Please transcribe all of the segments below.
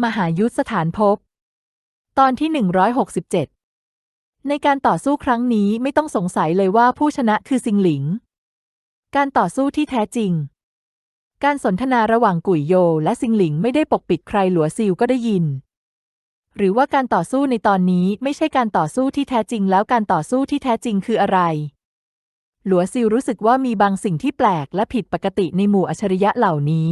มหายุทธสถานภพตอนที่ 167 ในการต่อสู้ครั้งนี้ไม่ต้องสงสัยเลยว่าผู้ชนะคือซิงหลิง การต่อสู้ที่แท้จริง การสนทนาระหว่างกุยโยและซิงหลิงไม่ได้ปกปิดใครหลัวซิวก็ได้ยิน หรือว่าการต่อสู้ในตอนนี้ไม่ใช่การต่อสู้ที่แท้จริง แล้วการต่อสู้ที่แท้จริงคืออะไร หลัวซิวรู้สึกว่ามีบางสิ่งที่แปลกและผิดปกติในหมู่อัจฉริยะเหล่านี้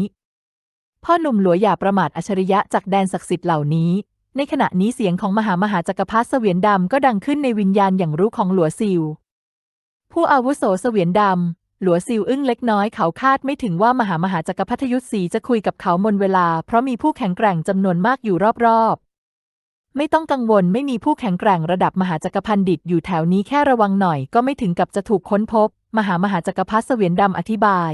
พ่อหนุ่มหลวอย่าประมาทอัจฉริยะจากแดนศักดิ์สิทธิ์เหล่านี้ ในขณะนี้เสียงของมหามหาจักรพรรดิเสวียนดำก็ดังขึ้นในวิญญาณอย่างรู้ของหลัวซิว ผู้อาวุโสเสวียนดำหลัวซิวอึ้งเล็กน้อยเขาคาดไม่ถึงว่ามหามหาจักรพรรดิยุทธศรีจะคุยกับเขามนเวลา เพราะมีผู้แข็งแกร่งจำนวนมากอยู่รอบๆ ไม่ต้องกังวลไม่มีผู้แข็งแกร่งระดับมหาจักรพันดิตอยู่แถวนี้แค่ระวังหน่อยก็ไม่ถึงกับจะถูกค้นพบ มหามหาจักรพรรดิเสวียนดำอธิบาย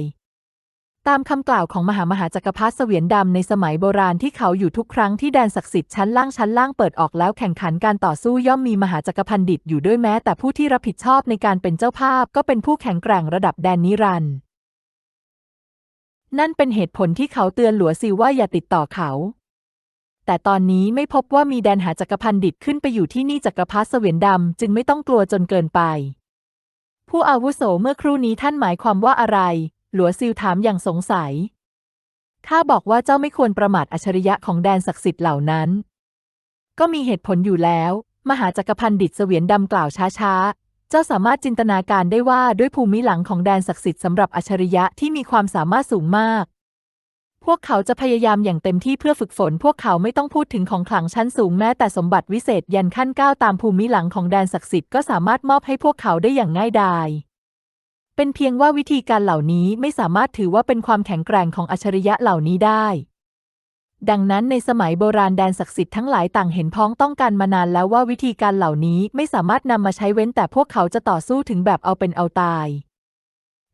ตามคำกล่าวของมหามหาจักรพรรดิเสวียนดำในสมัยโบราณที่เขาอยู่ทุกครั้งที่แดนศักดิ์สิทธิ์ชั้นล่างชั้นล่างเปิดออกแล้วแข่งขันการต่อสู้ย่อมมีมหาจักรพันดิตอยู่ด้วยแม้ แต่ผู้ที่รับผิดชอบในการเป็นเจ้าภาพก็เป็นผู้แข็งแกร่งระดับแดนนิรันด์นั่นเป็นเหตุผลที่เขาเตือนหลัวซิวว่าอย่าติดต่อเขา แต่ตอนนี้ไม่พบว่ามีแดนหาจักรพันดิตขึ้นไปอยู่ที่นี่จักรพรรดิเสวียนดำจึงไม่ต้องกลัวจนเกินไป ผู้อาวุโสเมื่อครู่นี้ท่านหมายความว่าอะไร หลัวซิวถามอย่างสงสัย ข้าบอกว่าเจ้าไม่ควรประมาทอัจฉริยะของแดนศักดิ์สิทธิ์เหล่านั้น ก็มีเหตุผลอยู่แล้ว มหาจักรพันดิตเสวียนดำกล่าวช้าๆ เจ้าสามารถจินตนาการได้ว่าด้วยภูมิหลังของแดนศักดิ์สิทธิ์สำหรับอัจฉริยะที่มีความสามารถสูงมากพวกเขาจะพยายามอย่างเต็มที่เพื่อฝึกฝน พวกเขาไม่ต้องพูดถึงของขลังชั้นสูงแม้แต่สมบัติวิเศษยันขั้นก้าวตามภูมิหลังของแดนศักดิ์สิทธิ์ก็สามารถมอบให้พวกเขาได้อย่างง่ายดาย เป็นเพียงว่าวิธีการเหล่านี้ไม่สามารถถือว่าเป็นความแข็งแกร่งของอัจฉริยะเหล่านี้ได้ ดังนั้นในสมัยโบราณแดนศักดิ์สิทธิ์ทั้งหลายต่างเห็นพ้องต้องกันมานานแล้วว่าวิธีการเหล่านี้ไม่สามารถนำมาใช้เว้นแต่พวกเขาจะต่อสู้ถึงแบบเอาเป็นเอาตาย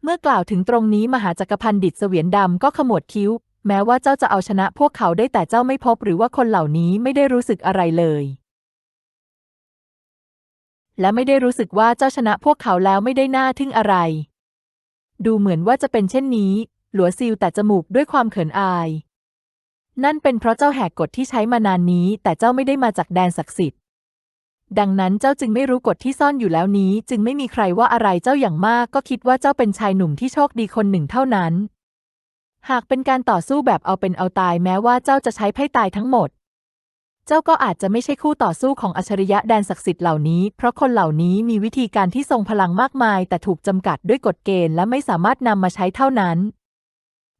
เมื่อกล่าวถึงตรงนี้มหาจักรพันดิตเสวียนดำก็ขมวดคิ้ว แม้ว่าเจ้าจะเอาชนะพวกเขาได้แต่เจ้าไม่พบหรือว่าคนเหล่านี้ไม่ได้รู้สึกอะไรเลยและไม่ได้รู้สึกว่าเจ้าชนะพวกเขาแล้วไม่ได้น่าทึ่งอะไร ดูเหมือนว่าจะเป็นเช่นนี้ หลัวซิลแต่จมูกด้วยความเขินอาย นั่นเป็นเพราะเจ้าแหกกฎที่ใช้มานานนี้ แต่เจ้าไม่ได้มาจากแดนศักดิ์สิทธิ์ ดังนั้นเจ้าจึงไม่รู้กฎที่ซ่อนอยู่แล้วนี้ จึงไม่มีใครว่าอะไรเจ้าอย่างมากก็คิดว่าเจ้าเป็นชายหนุ่มที่โชคดีคนหนึ่งเท่านั้น หากเป็นการต่อสู้แบบเอาเป็นเอาตายแม้ว่าเจ้าจะใช้ไพ่ตายทั้งหมด เจ้าก็อาจจะไม่ใช่คู่ต่อสู้ของอัจฉริยะแดนศักดิ์สิทธิ์เหล่านี้ เพราะคนเหล่านี้มีวิธีการที่ทรงพลังมากมาย แต่ถูกจำกัดด้วยกฎเกณฑ์และไม่สามารถนำมาใช้เท่านั้น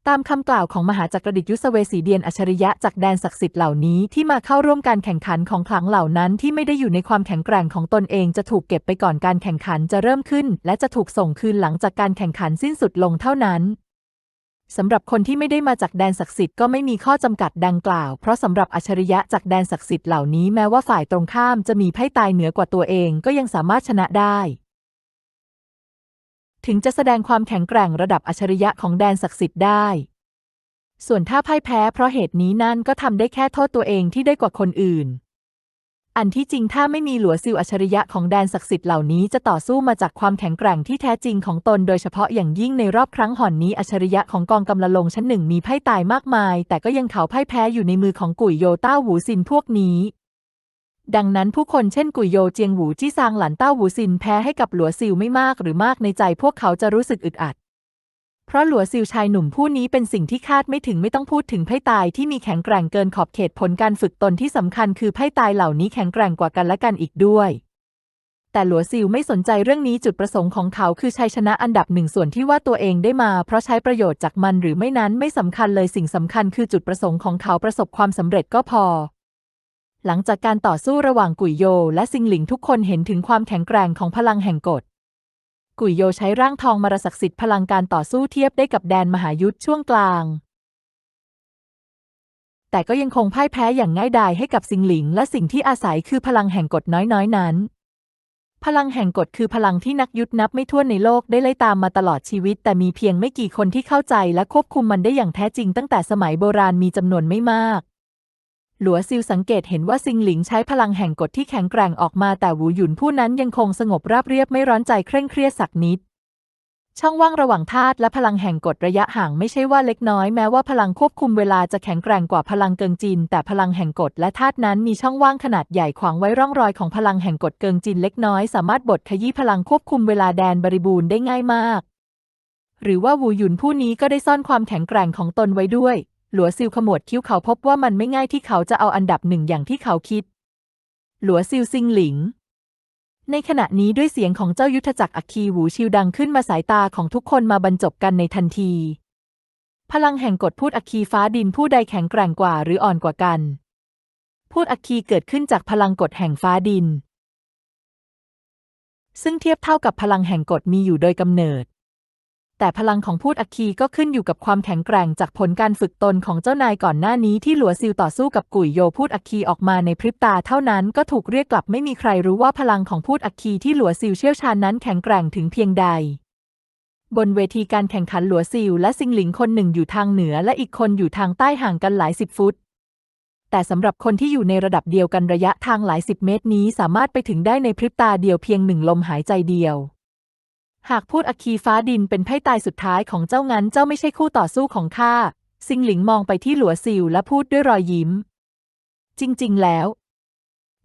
ตามคำกล่าวของมหาจักรดิษยุสเวสีเดียนอัจฉริยะจากแดนศักดิ์สิทธิ์เหล่านี้ที่มาเข้าร่วมการแข่งขันของขลังเหล่านั้นที่ไม่ได้อยู่ในความแข็งแกร่งของตนเองจะถูกเก็บไปก่อนการแข่งขันจะเริ่มขึ้น และจะถูกส่งคืนหลังจากการแข่งขันสิ้นสุดลงเท่านั้น สำหรับคนที่ไม่ได้มาจากแดนศักดิ์สิทธิ์ก็ไม่มีข้อจำกัดดังกล่าว เพราะสำหรับอัจฉริยะจากแดนศักดิ์สิทธิ์เหล่านี้แม้ว่าฝ่ายตรงข้ามจะมีไพ่ตายเหนือกว่าตัวเองก็ยังสามารถชนะได้ ถึงจะแสดงความแข็งแกร่งระดับอัจฉริยะของแดนศักดิ์สิทธิ์ได้ ส่วนถ้าพ่ายแพ้เพราะเหตุนี้นั่นก็ทำได้แค่โทษตัวเองที่ได้กว่าคนอื่น อันที่จริงถ้าไม่มีหลัวซิวอัจฉริยะของแดนศักดิ์สิทธิ์เหล่านี้จะต่อสู้มาจากความแข็งแกร่งที่แท้จริงของตน โดยเฉพาะอย่างยิ่งในรอบครั้งห่อนนี้อัจฉริยะของกองกำลังลงชั้นหนึ่งมีไพ่ตายมากมาย แต่ก็ยังเขาพ่ายแพ้อยู่ในมือของกุยโยต้าหูซินพวกนี้ ดังนั้นผู้คนเช่นกุยโยเจียงหูจี้ซางหลันเต้าหูซินแพ้ให้กับหลัวซิวไม่มากหรือมากในใจพวกเขาจะรู้สึกอึดอัด เพราะหลัวซิวชายหนุ่มผู้นี้เป็นสิ่งที่คาดไม่ถึงไม่ต้องพูดถึงไพ่ตายที่มีแข็งแกร่งเกินขอบเขตผลการฝึกตนที่สำคัญคือไพ่ตายเหล่านี้แข็งแกร่งกว่ากันและกันอีกด้วย แต่หลัวซิวไม่สนใจเรื่องนี้จุดประสงค์ของเขาคือชัยชนะอันดับหนึ่งส่วนที่ว่าตัวเองได้มา เพราะใช้ประโยชน์จากมันหรือไม่นั้นไม่สำคัญเลยสิ่งสำคัญคือจุดประสงค์ของเขาประสบความสำเร็จก็พอหลังจากการต่อสู้ระหว่างกุยโย และซิงหลิงทุกคนเห็นถึงความแข็งแกร่งของพลังแห่งกฎ กุยโยใช้ร่างทองมารศักดิ์สิทธิ์พลังการต่อสู้เทียบได้กับแดนมหายุทธช่วงกลาง แต่ก็ยังคงพ่ายแพ้อย่างง่ายดายให้กับซิงหลิง และสิ่งที่อาศัยคือพลังแห่งกฎน้อยๆ นั้น พลังแห่งกฎคือพลังที่นักยุทธนับไม่ถ้วนในโลกได้ไล่ตามมาตลอดชีวิต แต่มีเพียงไม่กี่คนที่เข้าใจและควบคุมมันได้อย่างแท้จริงตั้งแต่สมัยโบราณมีจำนวนไม่มาก หลัวซิลสังเกตเห็นว่าซิงหลิงใช้พลังแห่งกฎที่แข็งแกร่งออกมาแต่หวูหยุนผู้นั้นยังคงสงบราบเรียบไม่ร้อนใจเคร่งเครียดสักนิด ช่องว่างระหว่างธาตุและพลังแห่งกฎระยะห่างไม่ใช่ว่าเล็กน้อยแม้ว่าพลังควบคุมเวลาจะแข็งแกร่งกว่าพลังเกิงจิน แต่พลังแห่งกฎและธาตุนั้นมีช่องว่างขนาดใหญ่ขวางไว้ร่องรอยของพลังแห่งกฎเกิงจินเล็กน้อยสามารถบดขยี้พลังควบคุมเวลาแดนบริบูรณ์ได้ง่ายมาก หรือว่าวูหยุนผู้นี้ก็ได้ซ่อนความแข็งแกร่งของตนไว้ด้วย หลัวซิลขมวดคิ้วเขาพบว่ามันไม่ง่ายที่เขาจะเอาอันดับหนึ่งอย่างที่เขาคิด หลัวซิลซิงหลิง ในขณะนี้ด้วยเสียงของเจ้ายุทธจักรอัคคีหูชิวดังขึ้นมาสายตาของทุกคนมาบรรจบกันในทันที พลังแห่งกฎพูดอัคคีฟ้าดินผู้ใดแข็งแกร่งกว่าหรืออ่อนกว่ากัน พูดอัคคีเกิดขึ้นจากพลังกฎแห่งฟ้าดิน ซึ่งเทียบเท่ากับพลังแห่งกฎมีอยู่โดยกำเนิด แต่พลังของพูดอัคคีก็ขึ้นอยู่กับความแข็งแกร่งจากผลการฝึกตนของเจ้านายก่อนหน้านี้ที่หลัวซิลต่อสู้กับกุยโยพูดอัคคีออกมาในพริบตาเท่านั้นก็ถูกเรียกกลับไม่มีใครรู้ว่าพลังของพูดอัคคีที่หลัวซิลเชี่ยวชาญนั้นแข็งแกร่งถึงเพียงใด บนเวทีการแข่งขันหลัวซิลและซิงหลิงคนหนึ่งอยู่ทางเหนือและอีกคนอยู่ทางใต้ห่างกันหลายสิบฟุตแต่สำหรับคนที่อยู่ในระดับเดียวกันระยะทางหลายสิบเมตรนี้สามารถไปถึงได้ในพริบตาเดียวเพียงหนึ่งลมหายใจเดียว หากพูดอัคคีฟ้าดินเป็นไพ่ตายสุดท้ายของเจ้างั้นเจ้าไม่ใช่คู่ต่อสู้ของข้าซิงหลิงมองไปที่หลัวซิลและพูดด้วยรอยยิ้ม จริง ๆ แล้ว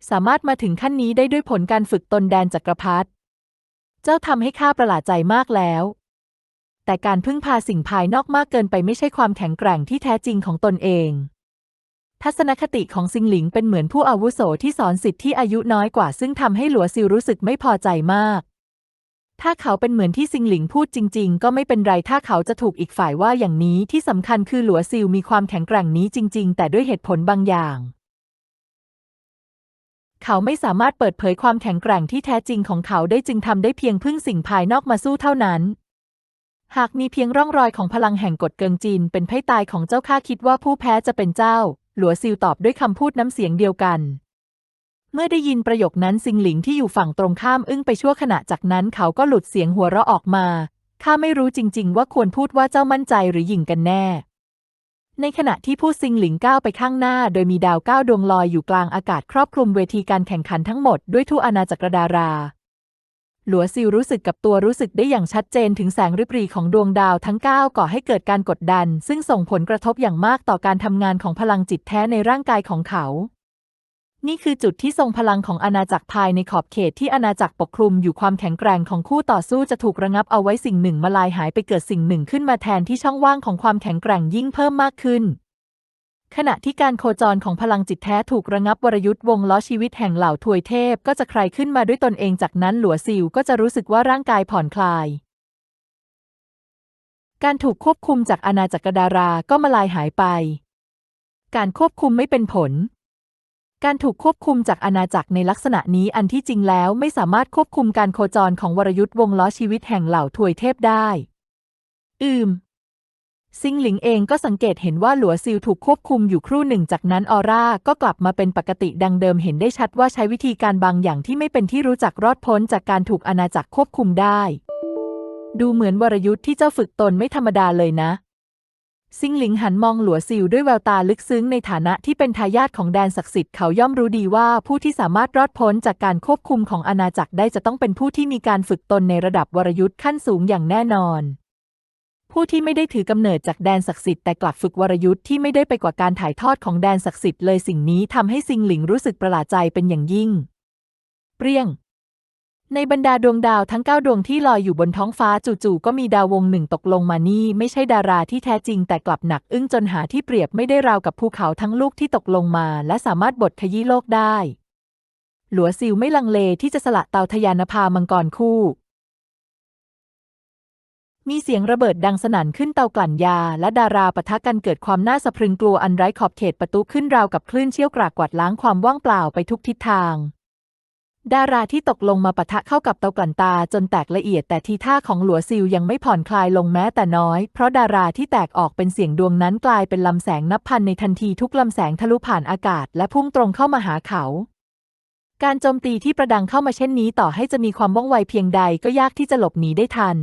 สามารถมาถึงขั้นนี้ได้ด้วยผลการฝึกตนแดนจักรพรรดิเจ้าทำให้ข้าประหลาดใจมากแล้ว แต่การพึ่งพาสิ่งภายนอกมากเกินไปไม่ใช่ความแข็งแกร่งที่แท้จริงของตนเอง ทัศนคติของซิงหลิงเป็นเหมือนผู้อาวุโสที่สอนสิทธิ์ที่อายุน้อยกว่า ซึ่งทำให้หลัวซิลรู้สึกไม่พอใจมาก ถ้าเขาเป็นเหมือนที่ซิงหลิงพูดจริง ๆ ก็ไม่เป็นไรถ้าเขาจะถูกอีกฝ่ายว่าอย่างนี้ที่สำคัญคือหลัวซิลมีความแข็งแกร่งนี้จริง ๆ แต่ด้วยเหตุผลบางอย่าง เขาไม่สามารถเปิดเผยความแข็งแกร่งที่แท้จริงของเขาได้จึงทำได้เพียงพึ่งสิ่งภายนอกมาสู้เท่านั้น หากมีเพียงร่องรอยของพลังแห่งกฎเกิงจีน เป็นไพ่ตายของเจ้าข้าคิดว่าผู้แพ้จะเป็นเจ้า หลัวซิลตอบด้วยคำพูดน้ำเสียงเดียวกัน เมื่อได้ยินประโยคนั้นซิงหลิงที่อยู่ฝั่งตรงข้ามอึ้งไปชั่วขณะจากนั้นเขาก็หลุดเสียงหัวเราะออกมา ข้าไม่รู้จริง ๆ ว่าควรพูดว่าเจ้ามั่นใจหรือหยิ่งกันแน่ ในขณะที่ผู้ซิงหลิงก้าวไปข้างหน้า โดยมีดาวก้าดวงลอยอยู่กลางอากาศครอบคลุมเวทีการแข่งขันทั้งหมดด้วยทั่วอาณาจักรดารา หลัวซิลรู้สึกกับตัวรู้สึกได้อย่างชัดเจนถึงแสงริบหรี่ของดวงดาวทั้ง 9 ก่อให้เกิดการกดดัน ซึ่งส่งผลกระทบอย่างมากต่อการทำงานของพลังจิตแท้ในร่างกายของเขา นี่คือจุดที่ทรงพลังของอาณาจักรภายในขอบเขตที่อาณาจักรปกคลุมอยู่ความแข็งแกร่งของคู่ต่อสู้จะถูกระงับเอาไว้สิ่งหนึ่งมาลายหายไปเกิดสิ่งหนึ่งขึ้นมาแทนที่ช่องว่างของความแข็งแกร่งยิ่งเพิ่มมากขึ้น ขณะที่การโคจรของพลังจิตแท้ถูกระงับวรยุทธ์วงล้อชีวิตแห่งเหล่าทวยเทพก็จะใครขึ้นมาด้วยตนเองจากนั้นหลัวซิลก็จะรู้สึกว่าร่างกายผ่อนคลายการถูกควบคุมจากอาณาจักรดาราก็มาลายหายไป การควบคุมไม่เป็นผล การถูกควบคุมจากอาณาจักรในลักษณะนี้อันที่จริงแล้วไม่สามารถควบคุมการโคจรของวรยุทธ์วงล้อชีวิตแห่งเหล่าทวยเทพได้ อืม ซิงหลิงเองก็สังเกตเห็นว่าหลัวซิลถูกควบคุมอยู่ครู่หนึ่งจากนั้นออร่าก็กลับมาเป็นปกติดังเดิมเห็นได้ชัดว่าใช้วิธีการบางอย่างที่ไม่เป็นที่รู้จักรอดพ้นจากการถูกอาณาจักรควบคุมได้ ดูเหมือนวรยุทธ์ที่เจ้าฝึกตนไม่ธรรมดาเลยนะ ซิงหลิงหันมองหลัวซิลด้วยแววตาลึกซึ้งในฐานะที่เป็นทายาทของแดนศักดิ์สิทธิ์เขาย่อมรู้ดีว่าผู้ที่สามารถรอดพ้นจากการควบคุมของอาณาจักรได้จะต้องเป็นผู้ที่มีการฝึกตนในระดับวรยุทธ์ขั้นสูงอย่างแน่นอน ผู้ที่ไม่ได้ถือกำเนิดจากแดนศักดิ์สิทธิ์แต่กลับฝึกวรยุทธ์ที่ไม่ได้ไปกว่าการถ่ายทอดของแดนศักดิ์สิทธิ์เลยสิ่งนี้ทำให้ซิงหลิงรู้สึกประหลาดใจเป็นอย่างยิ่ง เปรี้ยง ในบรรดาดวงดาวทั้งเก้าดวงที่ลอยอยู่บนท้องฟ้าจู่ๆก็มีดาววงหนึ่งตกลงมานี่ ไม่ใช่ดาราที่แท้จริง แต่กลับหนักอึ้งจนหาที่เปรียบไม่ได้ราวกับภูเขาทั้งลูกที่ตกลงมา และสามารถบดขยี้โลกได้ หลัวซิลไม่ลังเลที่จะสละเตาทยานภามังกรคู่ มีเสียงระเบิดดังสนั่นขึ้นเตากลั่นยา และดาราปะทะกันเกิดความน่าสะพรึงกลัวอันไร้ขอบเขตประตูขึ้นราวกับคลื่นเชี่ยวกรากกวาดล้างความว่างเปล่าไปทุกทิศทาง ดาราที่ตกลงมาปะทะเข้ากับเตากลั่นตาจนแตกละเอียดแต่ทีท่าของหลัวซิลยังไม่ผ่อนคลายลงแม้แต่น้อย เพราะดาราที่แตกออกเป็นเสียงดวงนั้นกลายเป็นลำแสงนับพันในทันทีทุกลำแสงทะลุผ่านอากาศและพุ่งตรงเข้ามาหาเขา การโจมตีที่ประดังเข้ามาเช่นนี้ต่อให้จะมีความว่องไวเพียงใดก็ยากที่จะหลบหนีได้ทัน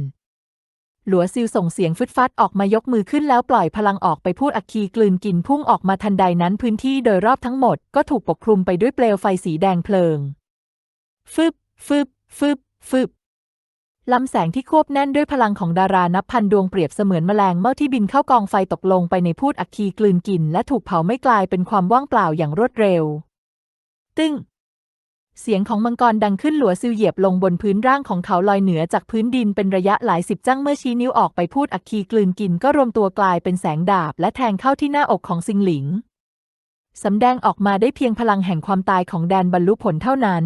หลัวซิลส่งเสียงฟึดฟัดออกมายกมือขึ้นแล้วปล่อยพลังออกไปพูดอัคคีกลืนกินพุ่งออกมาทันใดนั้นพื้นที่โดยรอบทั้งหมดก็ถูกปกคลุมไปด้วยเปลวไฟสีแดงเพลิง ฟึบ ฟึบ ฟึบ ฟึบลำแสงที่ควบแน่นด้วยพลังของดารานับพันดวงเปรียบเสมือนแมลงเม่าที่บินเข้ากองไฟตกลงไปในพูดอัคคีกลืนกิน และถูกเผาไม่กลายเป็นความว่างเปล่าอย่างรวดเร็ว ตึ้ง เสียงของมังกรดังขึ้นหลัวซิวเหยียบลงบนพื้นร่างของเขาลอยเหนือจากพื้นดินเป็นระยะหลายสิบจังเมื่อชี้นิ้วออกไปพูดอัคคีกลืนกินก็รวมตัวกลายเป็นแสงดาบ และแทงเข้าที่หน้าอกของซิงหลิงสำแดงออกมาได้เพียงพลังแห่งความตายของแดนบรรลุผลเท่านั้น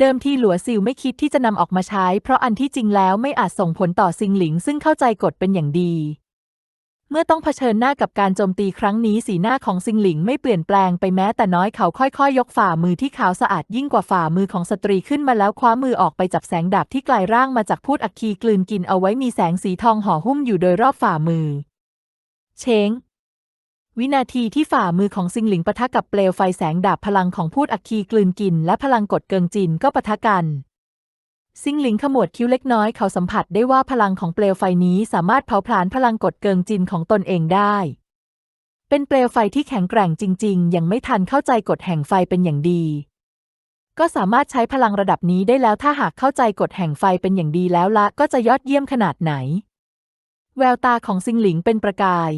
เดิมทีหลัวซิวไม่คิดที่จะนำออกมาใช้ เพราะอันที่จริงแล้วไม่อาจส่งผลต่อซิงหลิง ซึ่งเข้าใจกฎเป็นอย่างดี เมื่อต้องเผชิญหน้ากับการโจมตีครั้งนี้สีหน้าของซิงหลิงไม่เปลี่ยนแปลงไปแม้แต่น้อยเขาค่อยๆยยกฝ่ามือที่ขาวสะอาดยิ่งกว่าฝ่ามือของสตรีขึ้นมาแล้วคว้ามือออกไปจับแสงดาบที่กลายร่างมาจากพูดอัคคีกลืนกินเอาไว้มีแสงสีทองห่อหุ้มอยู่โดยรอบฝ่ามือ เชง วินาทีที่ฝ่ามือของซิงหลิงปะทะกับเปลวไฟแสงดาบพลังของพูดอัคคีกลืนกิน และพลังกดเกิงจินก็ปะทะกัน ซิงหลิงขมวดคิ้วเล็กน้อยเขาสัมผัสได้ว่าพลังของเปลวไฟนี้สามารถเผาผลาญพลังกดเกิงจินของตนเองได้ เป็นเปลวไฟที่แข็งแกร่งจริง ๆ ยังไม่ทันเข้าใจกฎแห่งไฟเป็นอย่างดี ก็สามารถใช้พลังระดับนี้ได้แล้วถ้าหากเข้าใจกฎแห่งไฟเป็นอย่างดีแล้วละก็จะยอดเยี่ยมขนาดไหน แววตาของซิงหลิงเป็นประกาย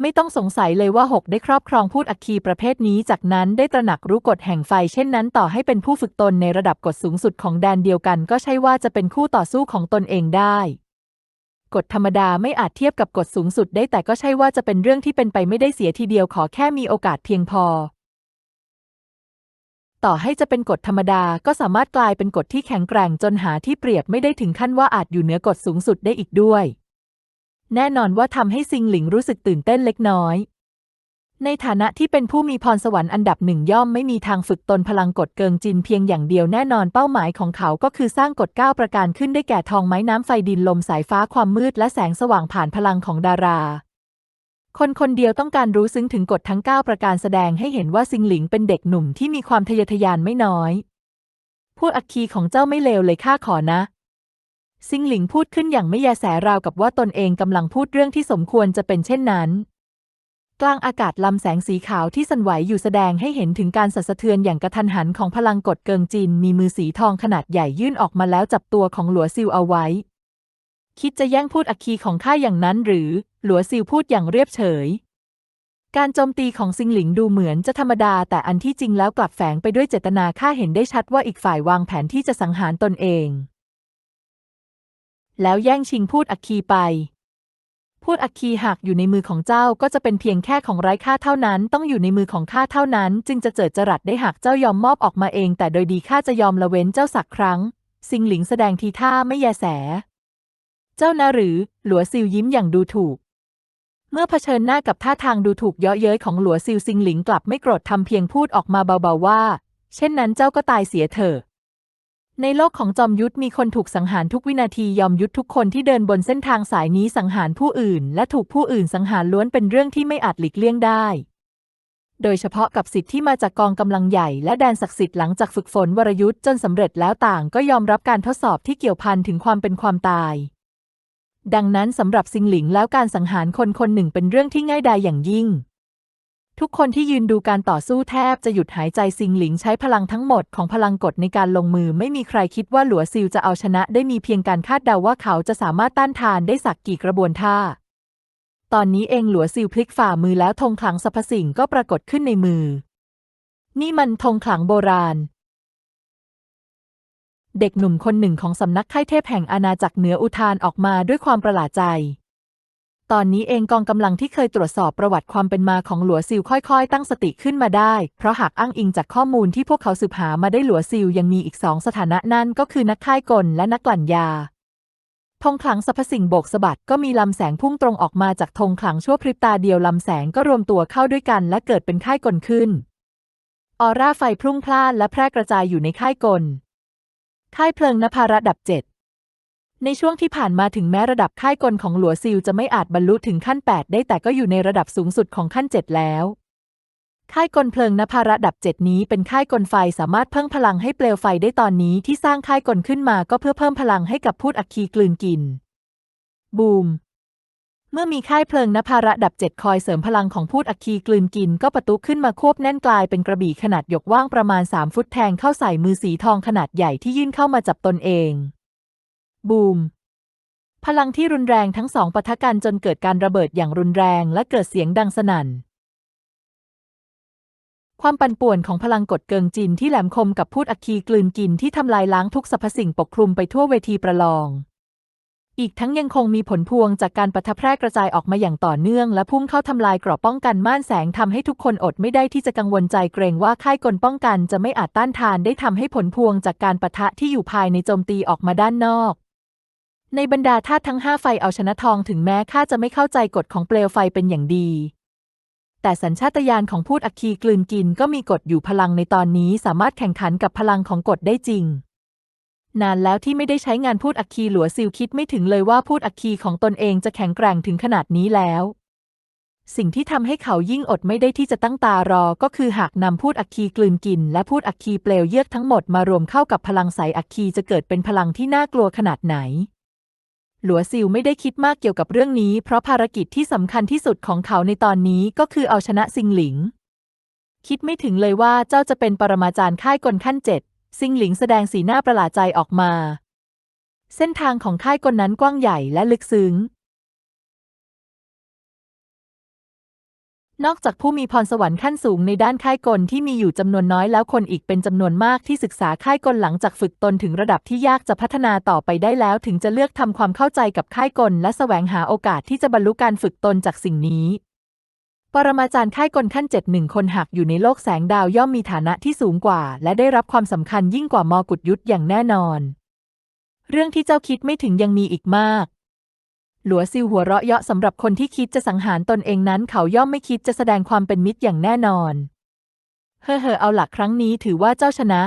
ไม่ต้องสงสัยเลยว่าหกได้ครอบครองพูดอัคคีประเภทนี้ จากนั้นได้ตระหนักรู้กฎแห่งไฟ เช่นนั้นต่อให้เป็นผู้ฝึกตนในระดับกฎสูงสุดของแดนเดียวกัน ก็ใช่ว่าจะเป็นคู่ต่อสู้ของตนเองได้ กฎธรรมดาไม่อาจเทียบกับกฎสูงสุดได้แต่ก็ใช่ว่าจะเป็นเรื่องที่เป็นไปไม่ได้เสียทีเดียวขอแค่มีโอกาสเพียงพอ ต่อให้จะเป็นกฎธรรมดาก็สามารถกลายเป็นกฎที่แข็งแกร่งจนหาที่เปรียบไม่ได้ถึงขั้นว่าอาจอยู่เหนือกฎสูงสุดได้อีกด้วย แน่นอนว่าทำให้ซิงหลิงรู้สึกตื่นเต้นเล็กน้อย ในฐานะที่เป็นผู้มีพรสวรรค์อันดับหนึ่งย่อมไม่มีทางฝึกตนพลังกฎเกิงจินเพียงอย่างเดียวแน่นอนเป้าหมายของเขาก็คือสร้างกฎเก้าประการขึ้นได้แก่ทองไม้น้ำไฟดินลมสายฟ้าความมืดและแสงสว่างผ่านพลังของดาราคนคนเดียวต้องการรู้ซึ้งถึงกฎทั้ง 9 ประการแสดงให้เห็นว่าซิงหลิงเป็นเด็กหนุ่มที่มีความทะเยอทะยานไม่น้อยพูดอักคีของเจ้าไม่เลวเลยข้าขอนะ ซิงหลิงพูดขึ้นอย่างไม่แยแสราวกับว่าตนเองกำลังพูดเรื่องที่สมควรจะเป็นเช่นนั้น กลางอากาศลำแสงสีขาวที่สั่นไหวอยู่แสดงให้เห็นถึงการสั่นสะเทือนอย่างกระทันหันของพลังกดเกิงจินมีมือสีทองขนาดใหญ่ยื่นออกมาแล้วจับตัวของหลัวซิวเอาไว้ คิดจะแย่งพูดอัคคีของข้าอย่างนั้นหรือ หลัวซิวพูดอย่างเรียบเฉย การโจมตีของซิงหลิงดูเหมือนจะธรรมดา แต่อันที่จริงแล้วกลับแฝงไปด้วยเจตนาข้าเห็นได้ชัดว่าอีกฝ่ายวางแผนที่จะสังหารตนเอง แล้วแย่งชิงพูดอัคคีไป พูดอัคคีหากอยู่ในมือของเจ้าก็จะเป็นเพียงแค่ของไร้ค่าเท่านั้น ต้องอยู่ในมือของข้าเท่านั้น จึงจะเจิดจรัสได้หากเจ้ายอมมอบออกมาเอง แต่โดยดีข้าจะยอมละเว้นเจ้าสักครั้ง ซิงหลิงแสดงทีท่าไม่แยแส เจ้านะหรือ หลัวซิวยิ้มอย่างดูถูกเมื่อเผชิญหน้ากับท่าทางดูถูกเยาะเย้ยของหลัวซิวซิงหลิงกลับไม่โกรธทำเพียงพูดออกมาเบาๆว่า เช่นนั้นเจ้าก็ตายเสียเถอะ ในโลกของจอมยุทธมีคนถูกสังหารทุกวินาทียอมยุทธทุกคนที่เดินบนเส้นทางสายนี้สังหารผู้อื่น และถูกผู้อื่นสังหารล้วนเป็นเรื่องที่ไม่อาจหลีกเลี่ยงได้ โดยเฉพาะกับสิทธิ์ที่มาจากกองกำลังใหญ่และแดนศักดิ์สิทธิ์หลังจากฝึกฝนวรยุทธ์จนสำเร็จแล้วต่างก็ยอมรับการทดสอบที่เกี่ยวพันถึงความเป็นความตาย ดังนั้นสำหรับซิงหลิงแล้วการสังหารคนคนหนึ่งเป็นเรื่องที่ง่ายดายอย่างยิ่ง ทุกคนที่ยืนดูการต่อสู้แทบจะหยุดหายใจซิงหลิงใช้พลังทั้งหมดของพลังกดในการลงมือไม่มีใครคิดว่าหลัวซิวจะเอาชนะได้มีเพียงการคาดเดาว่าเขาจะสามารถต้านทานได้สักกี่กระบวนท่า ตอนนี้เองหลัวซิวพลิกฝ่ามือแล้วธงขลังสรรพสิ่งก็ปรากฏขึ้นในมือ นี่มันธงขลังโบราณ เด็กหนุ่มคนหนึ่งของสำนักไข้เทพแห่งอาณาจักรเหนืออุทานออกมาด้วยความประหลาดใจ ตอนนี้เองกองกำลังที่เคยตรวจสอบประวัติความเป็นมาของหลัวซิลค่อยๆ ตั้งสติขึ้นมาได้ เพราะหากอ้างอิงจากข้อมูลที่พวกเขาสืบหามาได้หลัวซิลยังมีอีกสองสถานะนั่นก็คือนักค่ายกลและนักกลั่นยาธงขลังสรรพสิ่งโบกสะบัดก็มีลำแสงพุ่งตรงออกมาจากธงขลังชั่วพริบตาเดียวลำแสงก็รวมตัวเข้าด้วยกันและเกิดเป็นค่ายกลขึ้น ออร่าไฟพรุ่งพล่านและแพร่กระจายอยู่ในค่ายกล ค่ายเพลิงนภาระดับเจ็ด ในช่วงที่ผ่านมาถึงแม้ระดับค่ายกลของหลัวซิลจะไม่อาจบรรลุถึงขั้น 8 ได้แต่ก็อยู่ในระดับสูงสุดของขั้น 7 แล้ว ค่ายกลเพลิงนภาระดับ 7 นี้เป็นค่ายกลไฟสามารถเพิ่มพลังให้เปลวไฟได้ตอนนี้ที่สร้างค่ายกลขึ้นมาก็เพื่อเพิ่มพลังให้กับพูดอัคคีกลืนกิน บูม เมื่อมีค่ายเพลิงนภาระดับเจ็ดคอยเสริมพลังของพูดอัคคีกลืนกิน ก็ประตุขึ้นมาควบแน่นกลายเป็นกระบี่ขนาดหยกว่างประมาณสามฟุตแทงเข้าใส่มือสีทองขนาดใหญ่ที่ยื่นเข้ามาจับตนเอง บูม พลังที่รุนแรงทั้งสองปะทะกันจนเกิดการระเบิดอย่างรุนแรงและเกิดเสียงดังสนั่น ความปั่นป่วนของพลังกดเกิงจินที่แหลมคมกับพูดอัคคีกลืนกินที่ทำลายล้างทุกสรรพสิ่งปกคลุมไปทั่วเวทีประลองอีกทั้งยังคงมีผลพวงจากการปะทะแพร่กระจายออกมาอย่างต่อเนื่อง และพุ่งเข้าทำลายกรอบป้องกันม่านแสงทำให้ทุกคนอดไม่ได้ที่จะกังวลใจเกรงว่าค่ายกลป้องกันจะไม่อาจต้านทานได้ทำให้ผลพวงจากการปะทะที่อยู่ภายในโจมตีออกมาด้านนอก ในบรรดาธาตุทั้งห้าไฟเอาชนะทองถึงแม้ข้าจะไม่เข้าใจกฎของเปลวไฟเป็นอย่างดี แต่สัญชาตญาณของพูดอัคคีกลืนกินก็มีกฎอยู่พลังในตอนนี้สามารถแข่งขันกับพลังของกฎได้จริง นานแล้วที่ไม่ได้ใช้งานพูดอัคคีหลัวซิลคิดไม่ถึงเลยว่าพูดอัคคีของตนเองจะแข็งแกร่งถึงขนาดนี้แล้ว สิ่งที่ทำให้เขายิ่งอดไม่ได้ที่จะตั้งตารอ ก็คือหากนำพูดอัคคีกลืนกิน และพูดอัคคีเปลวเยือกทั้งหมดมารวมเข้ากับพลังสายอัคคีจะเกิดเป็นพลังที่น่ากลัวขนาดไหน หลัวซิวไม่ได้คิดมากเกี่ยวกับเรื่องนี้ เพราะภารกิจที่สำคัญที่สุดของเขาในตอนนี้ก็คือเอาชนะซิงหลิง คิดไม่ถึงเลยว่าเจ้าจะเป็นปรมาจารย์ค่ายกลขั้นเจ็ดซิงหลิงแสดงสีหน้าประหลาดใจออกมา เส้นทางของค่ายกลนั้นกว้างใหญ่และลึกซึ้ง นอกจากผู้มีพรสวรรค์ขั้นสูงในด้านค่ายกลที่มีอยู่จำนวนน้อยแล้วคนอีกเป็นจำนวนมากที่ศึกษาค่ายกลหลังจากฝึกตนถึงระดับที่ยากจะพัฒนาต่อไปได้แล้ว ถึงจะเลือกทำความเข้าใจกับค่ายกลและแสวงหาโอกาสที่จะบรรลุการฝึกตนจากสิ่งนี้ปรมาจารย์ค่ายกลขั้นเจ็ดหนึ่งคนหากอยู่ในโลกแสงดาวย่อมมีฐานะที่สูงกว่า และได้รับความสำคัญยิ่งกว่ามอกุฎยุทธอย่างแน่นอน เรื่องที่เจ้าคิดไม่ถึงยังมีอีกมาก หลัวซิวหัวเราะเยาะสำหรับคนที่คิดจะสังหารตนเองนั้น เขาย่อมไม่คิดจะแสดงความเป็นมิตรอย่างแน่นอน เฮ่อเฮ่อเอาหลักครั้งนี้ถือว่าเจ้าชนะ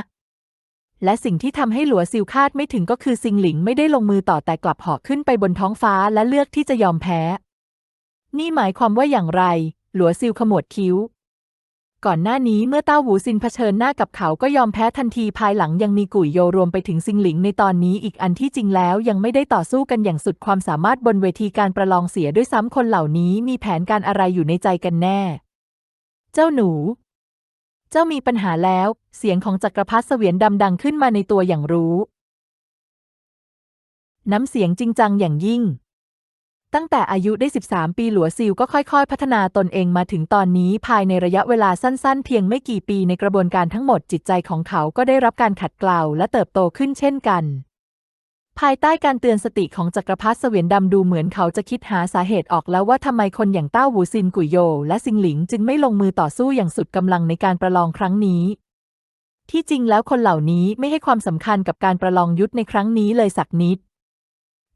และสิ่งที่ทำให้หลัวซิวคาดไม่ถึงก็คือซิงหลิงไม่ได้ลงมือต่อแต่กลับเหาะขึ้นไปบนท้องฟ้าและเลือกที่จะยอมแพ้ นี่หมายความว่าอย่างไร หลัวซิวขมวดคิ้ว ก่อนหน้านี้เมื่อเต้าหูซินเผชิญหน้ากับเขาก็ยอมแพ้ทันทีภายหลังยังมีกุยโยรวมไปถึงซิงหลิงในตอนนี้อีกอันที่จริงแล้วยังไม่ได้ต่อสู้กันอย่างสุดความสามารถบนเวทีการประลองเสียด้วยซ้ำคนเหล่านี้มีแผนการอะไรอยู่ในใจกันแน่ เจ้าหนู เจ้ามีปัญหาแล้ว เสียงของจักรพรรดิเสวียนดำดังขึ้นมาในตัวอย่างรู้ น้ำเสียงจริงจังอย่างยิ่ง ตั้งแต่อายุได้ 13 ปีหลัวซิลก็ค่อยๆ พัฒนาตนเองมาถึงตอนนี้ภายในระยะเวลาสั้นๆ เพียงไม่กี่ปีในกระบวนการทั้งหมดจิตใจของเขาก็ได้รับการขัดเกลาและเติบโตขึ้นเช่นกัน ภายใต้การเตือนสติของจักรพรรดิเสวียนดำดูเหมือนเขาจะคิดหาสาเหตุออกแล้วว่าทำไมคนอย่างเต้าหูซินกุยโย และซิงหลิงจึงไม่ลงมือต่อสู้อย่างสุดกำลังในการประลองครั้งนี้ ที่จริงแล้วคนเหล่านี้ไม่ให้ความสำคัญกับการประลองยุทธในครั้งนี้เลยสักนิด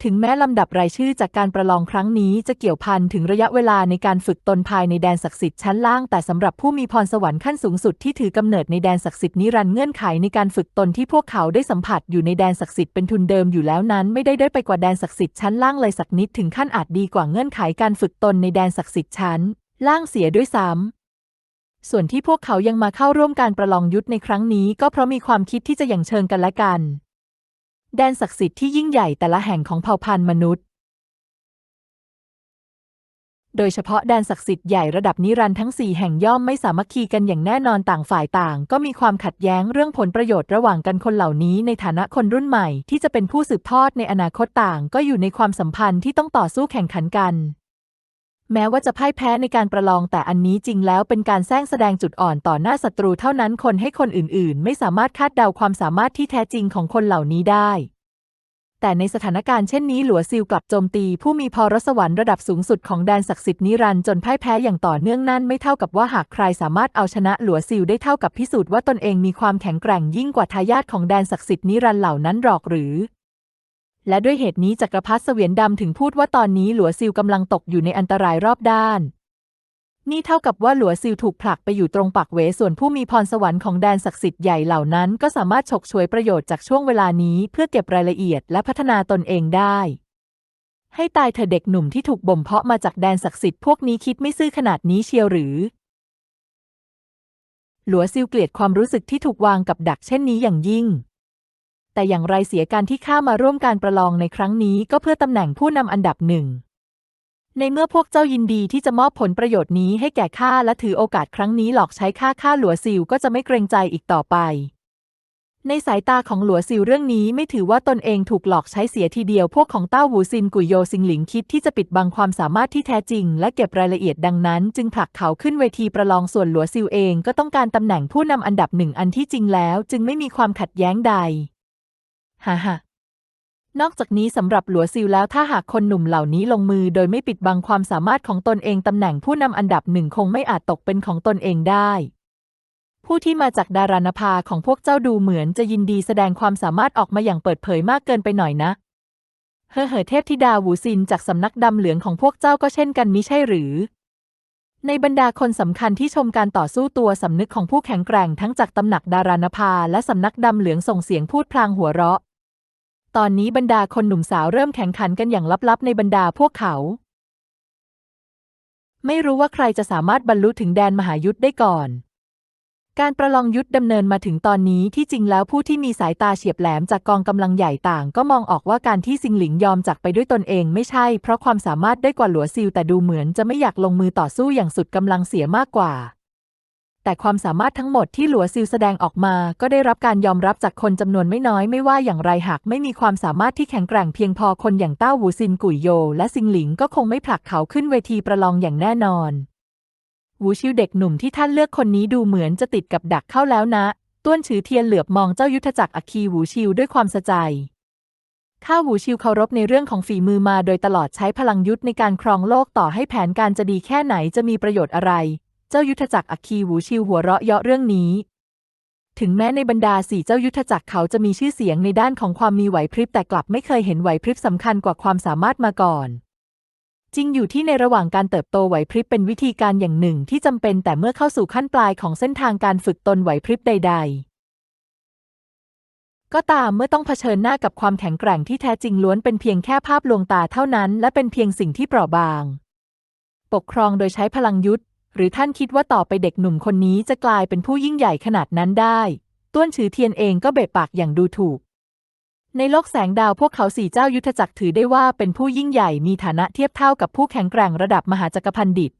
ถึงแม้ลำดับรายชื่อจากการประลองครั้งนี้จะเกี่ยวพันถึงระยะเวลาในการฝึกตนภายในแดนศักดิ์สิทธิ์ชั้นล่าง แต่สำหรับผู้มีพรสวรรค์ขั้นสูงสุดที่ถือกำเนิดในแดนศักดิ์สิทธิ์นิรันดร์เงื่อนไขในการฝึกตนที่พวกเขาได้สัมผัสอยู่ในแดนศักดิ์สิทธิ์เป็นทุนเดิมอยู่แล้วนั้น ไม่ได้ได้ไปกว่าแดนศักดิ์สิทธิ์ชั้นล่างเลยสักนิดถึงขั้นอาจดีกว่าเงื่อนไขการฝึกตนในแดนศักดิ์สิทธิ์ชั้น ล่างเสียด้วยซ้ำส่วนที่พวกเขายังมาเข้าร่วมการประลองยุทธในครั้งนี้ก็เพราะมีความคิดที่จะอย่างเชิงกันและกัน แดนศักดิ์สิทธิ์ที่ยิ่งใหญ่แต่ละแห่งของเผ่าพันธุ์มนุษย์ โดยเฉพาะแดนศักดิ์สิทธิ์ใหญ่ระดับนิรันดร์ทั้งสี่แห่งย่อมไม่สามัคคีกันอย่างแน่นอนต่างฝ่ายต่าง ก็มีความขัดแย้งเรื่องผลประโยชน์ระหว่างกันคนเหล่านี้ในฐานะคนรุ่นใหม่ที่จะเป็นผู้สืบทอดในอนาคตต่าง ก็อยู่ในความสัมพันธ์ที่ต้องต่อสู้แข่งขันกัน แม้ว่าจะพ่ายแพ้ในการประลองแต่อันนี้จริงแล้วเป็นการแสร้งแสดงจุดอ่อนต่อหน้าศัตรูเท่านั้นคนให้คนอื่นๆ ไม่สามารถคาดเดาความสามารถที่แท้จริงของคนเหล่านี้ได้ แต่ในสถานการณ์เช่นนี้หลัวซิลกลับโจมตี ผู้มีพรสวรรค์ระดับสูงสุดของแดนศักดิ์สิทธิ์นิรันด์จนพ่ายแพ้อย่างต่อเนื่องนั่นไม่เท่ากับว่าหากใครสามารถเอาชนะหลัวซิลได้เท่ากับพิสูจน์ว่าตนเองมีความแข็งแกร่งยิ่งกว่าทายาทของแดนศักดิ์สิทธิ์นิรันด์เหล่านั้นหรอกหรือ และด้วยเหตุนี้จักรพรรดิเสวียนดำถึงพูดว่าตอนนี้หลัวซิลกำลังตกอยู่ในอันตรายรอบด้าน นี่เท่ากับว่าหลัวซิลถูกผลักไปอยู่ตรงปักเวส่วนผู้มีพรสวรรค์ของแดนศักดิ์สิทธิ์ใหญ่เหล่านั้น ก็สามารถฉกฉวยประโยชน์จากช่วงเวลานี้เพื่อเก็บรายละเอียดและพัฒนาตนเองได้ ให้ตายเถอะเด็กหนุ่มที่ถูกบ่มเพาะมาจากแดนศักดิ์สิทธิ์พวกนี้คิดไม่ซื่อขนาดนี้เชียวหรือหลัวซิลเกลียดความรู้สึกที่ถูกวางกับดักเช่นนี้อย่างยิ่ง แต่อย่างไรเสียการที่ข้ามาร่วมการประลองในครั้งนี้ก็เพื่อตำแหน่งผู้นำอันดับหนึ่ง ในเมื่อพวกเจ้ายินดีที่จะมอบผลประโยชน์นี้ให้แก่ข้าและถือโอกาสครั้งนี้หลอกใช้ข้าข้าหลัวซิวก็จะไม่เกรงใจอีกต่อไป ในสายตาของหลัวซิวเรื่องนี้ไม่ถือว่าตนเองถูกหลอกใช้เสียทีเดียวพวกของเต้าหูซินกุยโยซิงหลิงคิดที่จะปิดบังความสามารถที่แท้จริง และเก็บรายละเอียดดังนั้น จึงผลักเขาขึ้นเวทีประลองส่วนหลัวซิวเองก็ต้องการตำแหน่งผู้นำอันดับหนึ่งอันที่จริงแล้ว จึงไม่มีความขัดแย้งใด ฮ่าฮ่านอกจากนี้สำหรับหลัวซิวแล้วถ้าหากคนหนุ่มเหล่านี้ลงมือโดยไม่ปิดบังความสามารถของตนเองตำแหน่งผู้นำอันดับหนึ่งคงไม่อาจตกเป็นของตนเองได้ ผู้ที่มาจากดารานภาของพวกเจ้าดูเหมือนจะยินดีแสดงความสามารถออกมาอย่างเปิดเผยมากเกินไปหน่อยนะ เฮ่อเฮ่อเทพธิดาหูซินจากสำนักดำเหลืองของพวกเจ้าก็เช่นกันมิใช่หรือ ในบรรดาคนสำคัญที่ชมการต่อสู้ตัวสำนึกของผู้แข็งแกร่งทั้งจากตำหนักดารานภาและสำนักดำเหลืองส่งเสียงพูดพลางหัวเราะ ตอนนี้บรรดาคนหนุ่มสาวเริ่มแข่งขันกันอย่างลับๆในบรรดาพวกเขา ไม่รู้ว่าใครจะสามารถบรรลุถึงแดนมหายุทธได้ก่อน การประลองยุทธดำเนินมาถึงตอนนี้ที่จริงแล้วผู้ที่มีสายตาเฉียบแหลมจากกองกำลังใหญ่ต่าง ก็มองออกว่าการที่ซิงหลิงยอมจากไปด้วยตนเองไม่ใช่ เพราะความสามารถได้กว่าหลัวซิลแต่ดูเหมือนจะไม่อยากลงมือต่อสู้อย่างสุดกำลังเสียมากกว่า แต่ความสามารถทั้งหมดที่หลัวซิลแสดงออกมา ก็ได้รับการยอมรับจากคนจำนวนไม่น้อยไม่ว่าอย่างไรหากไม่มีความสามารถที่แข็งแกร่งเพียงพอคนอย่างเต้าหูซินกุยโย และซิงหลิงก็คงไม่ผลักเขาขึ้นเวทีประลองอย่างแน่นอนหูชิวเด็กหนุ่มที่ท่านเลือกคนนี้ดูเหมือนจะติดกับดักเข้าแล้วนะ ต้วนฉือเทียนเหลือบมองเจ้ายุทธจักรอัคคีหูชิวด้วยความสะใจข้าหูชิวเคารพในเรื่องของฝีมือมาโดยตลอดใช้พลังยุทธในการครองโลกต่อให้แผนการจะดีแค่ไหนจะมีประโยชน์อะไร เจ้ายุทธจักรอัคคีหูชิวหัวเราะเยาะเรื่องนี้ ถึงแม้ในบรรดาสี่เจ้ายุทธจักรเขาจะมีชื่อเสียงในด้านของความมีไหวพริบแต่กลับไม่เคยเห็นไหวพริบสำคัญกว่าความสามารถมาก่อน จริงอยู่ที่ในระหว่างการเติบโตไหวพริบเป็นวิธีการอย่างหนึ่งที่จำเป็นแต่เมื่อเข้าสู่ขั้นปลายของเส้นทางการฝึกตนไหวพริบใด ๆก็ตามเมื่อต้องเผชิญหน้ากับความแข็งแกร่งที่แท้จริงล้วนเป็นเพียงแค่ภาพลวงตาเท่านั้น และเป็นเพียงสิ่งที่เปราะบาง ปกครองโดยใช้พลังยุทธ หรือท่านคิดว่าต่อไปเด็กหนุ่มคนนี้จะกลายเป็นผู้ยิ่งใหญ่ขนาดนั้นได้ ต้วนฉือเทียนเองก็เบะปากอย่างดูถูก ในโลกแสงดาวพวกเขาสี่เจ้ายุทธจักรถือได้ว่าเป็นผู้ยิ่งใหญ่มีฐานะเทียบเท่ากับผู้แข็งแกร่งระดับมหาจักรพันดิต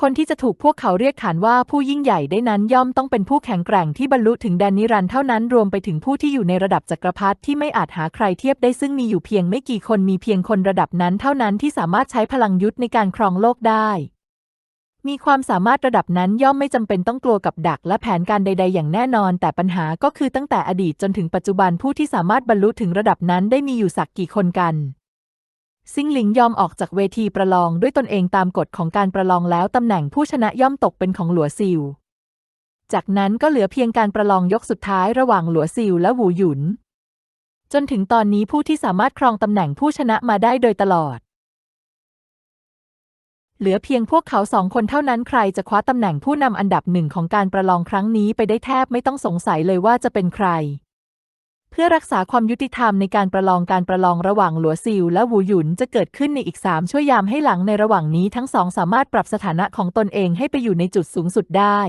คนที่จะถูกพวกเขาเรียกขานว่าผู้ยิ่งใหญ่ได้นั้นย่อมต้องเป็นผู้แข็งแกร่งที่บรรลุถึงแดนนิรันด์เท่านั้นรวมไปถึงผู้ที่อยู่ในระดับจักรพรรดิที่ไม่อาจหาใครเทียบได้ซึ่งมีอยู่เพียงไม่กี่คนมีเพียงคนระดับนั้นเท่านั้นที่สามารถใช้พลังยุทธในการครองโลกได้ มีความสามารถระดับนั้นย่อมไม่จำเป็นต้องกลัวกับดักและแผนการใด ๆ อย่างแน่นอน แต่ปัญหาก็คือตั้งแต่อดีตจนถึงปัจจุบันผู้ที่สามารถบรรลุถึงระดับนั้นได้มีอยู่สักกี่คนกัน ซิงหลิงยอมออกจากเวทีประลองด้วยตนเองตามกฎของการประลองแล้วตำแหน่งผู้ชนะย่อมตกเป็นของหลัวซิว จากนั้นก็เหลือเพียงการประลองยกสุดท้ายระหว่างหลัวซิวและหูหยุน จนถึงตอนนี้ผู้ที่สามารถครองตำแหน่งผู้ชนะมาได้โดยตลอด เหลือเพียงพวกเขาสองคนเท่านั้นใครจะคว้าตำแหน่งผู้นำอันดับหนึ่งของการประลองครั้งนี้ไปได้แทบไม่ต้องสงสัยเลยว่าจะเป็นใคร เพื่อรักษาความยุติธรรมในการประลองการประลองระหว่างหลัวซิวและหูหยุนจะเกิดขึ้นในอีกสามช่วยยามให้หลังในระหว่างนี้ทั้งสองสามารถปรับสถานะของตนเองให้ไปอยู่ในจุดสูงสุดได้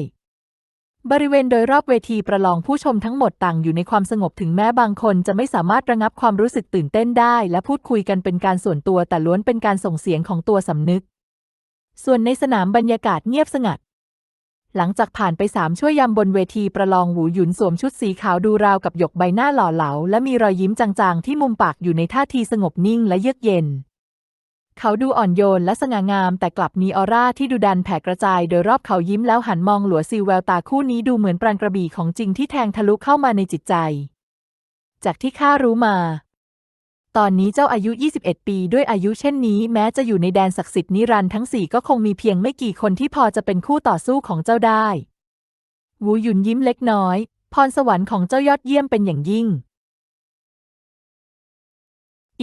บริเวณโดยรอบเวทีประลองผู้ชมทั้งหมดต่างอยู่ในความสงบถึงแม้บางคนจะไม่สามารถระงับความรู้สึกตื่นเต้นได้ และพูดคุยกันเป็นการส่วนตัวแต่ล้วนเป็นการส่งเสียงของตัวสำนึก ส่วนในสนามบรรยากาศเงียบสงัด หลังจากผ่านไปสามช่วยยามบนเวทีประลองหูหยุนสวมชุดสีขาวดูราวกับหยกใบหน้าหล่อเหลา และมีรอยยิ้มจางๆ ที่มุมปากอยู่ในท่าทีสงบนิ่งและเยือกเย็น เขาดูอ่อนโยนและสง่างาม แต่กลับมีออร่าที่ดุดันแผ่กระจาย โดยรอบเขายิ้มแล้วหันมองหลัวซิวแววตาคู่นี้ดูเหมือนปราณกระบี่ของจริงที่แทงทะลุเข้ามาในจิตใจ จากที่ข้ารู้มา ตอนนี้เจ้าอายุ 21 ปี ด้วยอายุเช่นนี้ แม้จะอยู่ในแดนศักดิ์สิทธิ์นิรันดร์ทั้งสี่ก็คงมีเพียงไม่กี่คนที่พอจะเป็นคู่ต่อสู้ของเจ้าได้ วูหยุนยิ้มเล็กน้อย พรสวรรค์ของเจ้ายอดเยี่ยมเป็นอย่างยิ่ง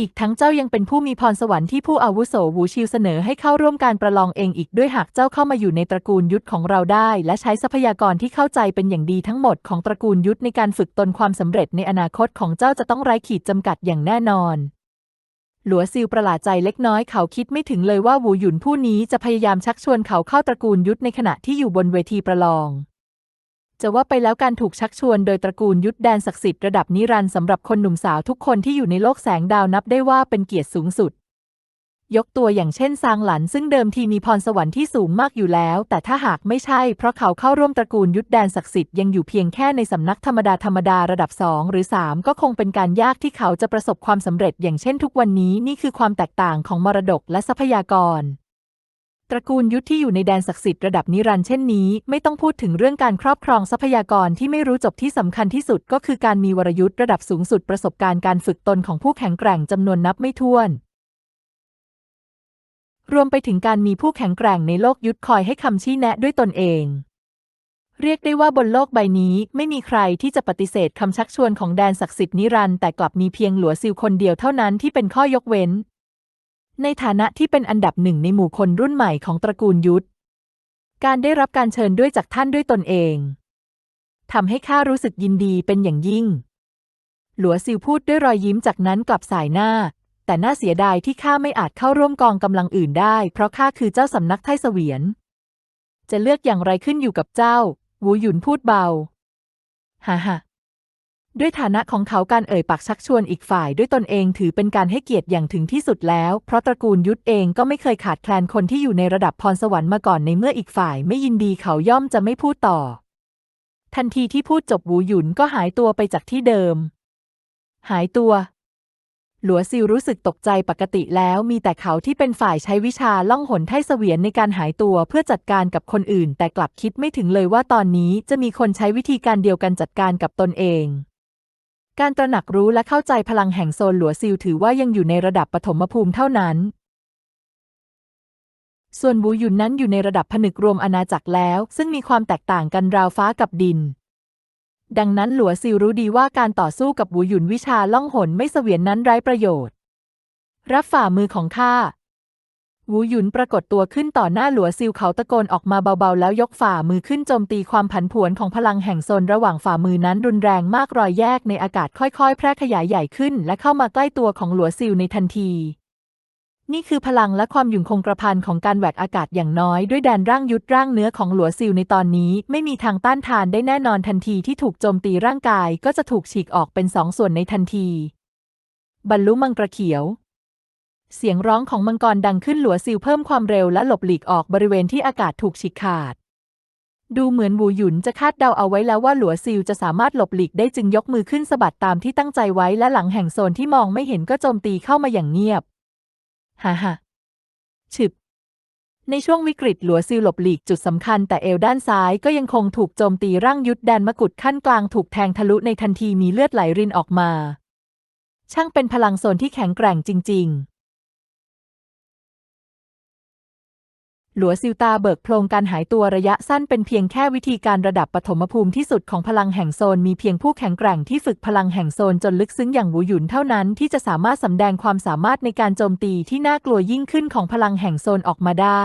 อีกทั้งเจ้ายังเป็นผู้มีพรสวรรค์ที่ผู้อาวุโสวูชิวเสนอให้เข้าร่วมการประลองเองอีกด้วยหากเจ้าเข้ามาอยู่ในตระกูลยุทธของเราได้ และใช้ทรัพยากรที่เข้าใจเป็นอย่างดีทั้งหมดของตระกูลยุทธในการฝึกตนความสำเร็จในอนาคตของเจ้าจะต้องไร้ขีดจำกัดอย่างแน่นอน หลัวซิวประหลาดใจเล็กน้อยเขาคิดไม่ถึงเลยว่าวูหยุนผู้นี้จะพยายามชักชวนเขาเข้าตระกูลยุทธในขณะที่อยู่บนเวทีประลอง จะว่าไปแล้วการถูกชักชวนโดยตระกูลยุทธแดนศักดิ์สิทธิ์ระดับนิรันดร์สำหรับคนหนุ่มสาวทุกคนที่อยู่ในโลกแสงดาวนับได้ว่าเป็นเกียรติสูงสุด ยกตัวอย่างเช่นซางหลันซึ่งเดิมทีมีพรสวรรค์ที่สูงมากอยู่แล้ว แต่ถ้าหากไม่ใช่เพราะเขาเข้าร่วมตระกูลยุทธแดนศักดิ์สิทธิ์ยังอยู่เพียงแค่ในสำนักธรรมดาธรรมดาระดับ 2 หรือ 3 ก็คงเป็นการยากที่เขาจะประสบความสำเร็จอย่างเช่นทุกวันนี้นี่คือความแตกต่างของมรดกและทรัพยากร ตระกูลยุทธที่อยู่ในแดนศักดิ์สิทธิ์ระดับนิรันดร์เช่นนี้ ไม่ต้องพูดถึงเรื่องการครอบครองทรัพยากรที่ไม่รู้จบที่สำคัญที่สุดก็คือการมีวรยุทธ์ระดับสูงสุดประสบการณ์การฝึกตนของผู้แข็งแกร่งจำนวนนับไม่ถ้วน รวมไปถึงการมีผู้แข็งแกร่งในโลกยุทธคอยให้คำชี้แนะด้วยตนเอง เรียกได้ว่าบนโลกใบนี้ไม่มีใครที่จะปฏิเสธคำชักชวนของแดนศักดิ์สิทธิ์นิรันด์แต่กลับมีเพียงหลัวซิลคนเดียวเท่านั้นที่เป็นข้อยกเว้น ในฐานะที่เป็นอันดับหนึ่งในหมู่คนรุ่นใหม่ของตระกูลยุทธ การได้รับการเชิญด้วยจากท่านด้วยตนเองทำให้ข้ารู้สึกยินดีเป็นอย่างยิ่ง หลัวซิวพูดด้วยรอยยิ้มจากนั้นกลับสายหน้า แต่น่าเสียดายที่ข้าไม่อาจเข้าร่วมกองกำลังอื่นได้ เพราะข้าคือเจ้าสำนักไทเสวียน จะเลือกอย่างไรขึ้นอยู่กับเจ้า วูหยุนพูดเบา ฮ่าฮ่า ด้วยฐานะของเขาการเอ่ยปากชักชวนอีกฝ่ายด้วยตนเองถือเป็นการให้เกียรติอย่างถึงที่สุดแล้ว เพราะตระกูลยุทธเองก็ไม่เคยขาดแคลนคนที่อยู่ในระดับพรสวรรค์มาก่อนในเมื่ออีกฝ่ายไม่ยินดีเขาย่อมจะไม่พูดต่อ ทันทีที่พูดจบวูหยุนก็หายตัวไปจากที่เดิม หายตัว หลัวซิวรู้สึกตกใจปกติแล้วมีแต่เขาที่เป็นฝ่ายใช้วิชาล่องหนไทเสวียนในการหายตัวเพื่อจัดการกับคนอื่น แต่กลับคิดไม่ถึงเลยว่าตอนนี้จะมีคนใช้วิธีการเดียวกันจัดการกับตนเอง การตระหนักรู้และเข้าใจพลังแห่งโซนหลัวซิลถือว่ายังอยู่ในระดับปฐมภูมิเท่านั้น ส่วนบูหยุนนั้นอยู่ในระดับผนึกรวมอาณาจักรแล้ว ซึ่งมีความแตกต่างกันราวฟ้ากับดิน ดังนั้นหลัวซิลรู้ดีว่าการต่อสู้กับบูหยุนวิชาล่องหนไม่เสวียนนั้นไร้ประโยชน์ รับฝ่ามือของข้า วูหยุนปรากฏตัวขึ้นต่อหน้าหลัวซิลเขาตะโกนออกมาเบาๆ แล้วยกฝ่ามือขึ้นโจมตีความผันผวนของพลังแห่งโซนระหว่างฝ่ามือนั้นรุนแรงมากรอยแยกในอากาศค่อยๆ แพร่ขยายใหญ่ขึ้น และเข้ามาใกล้ตัวของหลัวซิลในทันที นี่คือพลังและความหยุ่งคงกระพันของการแหวกอากาศอย่างน้อย ด้วยแดนร่างยุทธร่างเนื้อของหลัวซิลในตอนนี้ ไม่มีทางต้านทานได้แน่นอนทันทีที่ถูกโจมตีร่างกายก็จะถูกฉีกออกเป็นสองส่วนในทันที บรรลุมังกรเขียว เสียงร้องของมังกรดังขึ้นหลัวซิลเพิ่มความเร็วและหลบหลีกออกบริเวณที่อากาศถูกฉีกขาด ดูเหมือนวูหยุนจะคาดเดาเอาไว้แล้วว่าหลัวซิลจะสามารถหลบหลีกได้จึงยกมือขึ้นสะบัดตามที่ตั้งใจไว้และหลังแห่งโซนที่มองไม่เห็นก็โจมตีเข้ามาอย่างเงียบฮ่าฮ่าฉึบในช่วงวิกฤตหลัวซิลหลบหลีกจุดสำคัญแต่เอวด้านซ้ายก็ยังคงถูกโจมตีร่างยุทธแดนมกุฎขั้นกลางถูกแทงทะลุในทันทีมีเลือดไหลรินออกมา ช่างเป็นพลังโซนที่แข็งแกร่งจริง ๆ หลัวซิลตาเบิกโพลงการหายตัวระยะสั้นเป็นเพียงแค่วิธีการระดับปฐมภูมิที่สุดของพลังแห่งโซน มีเพียงผู้แข็งแกร่งที่ฝึกพลังแห่งโซนจนลึกซึ้งอย่างหูหยุนเท่านั้นที่จะสามารถสำแดงความสามารถในการโจมตีที่น่ากลัวยิ่งขึ้นของพลังแห่งโซนออกมาได้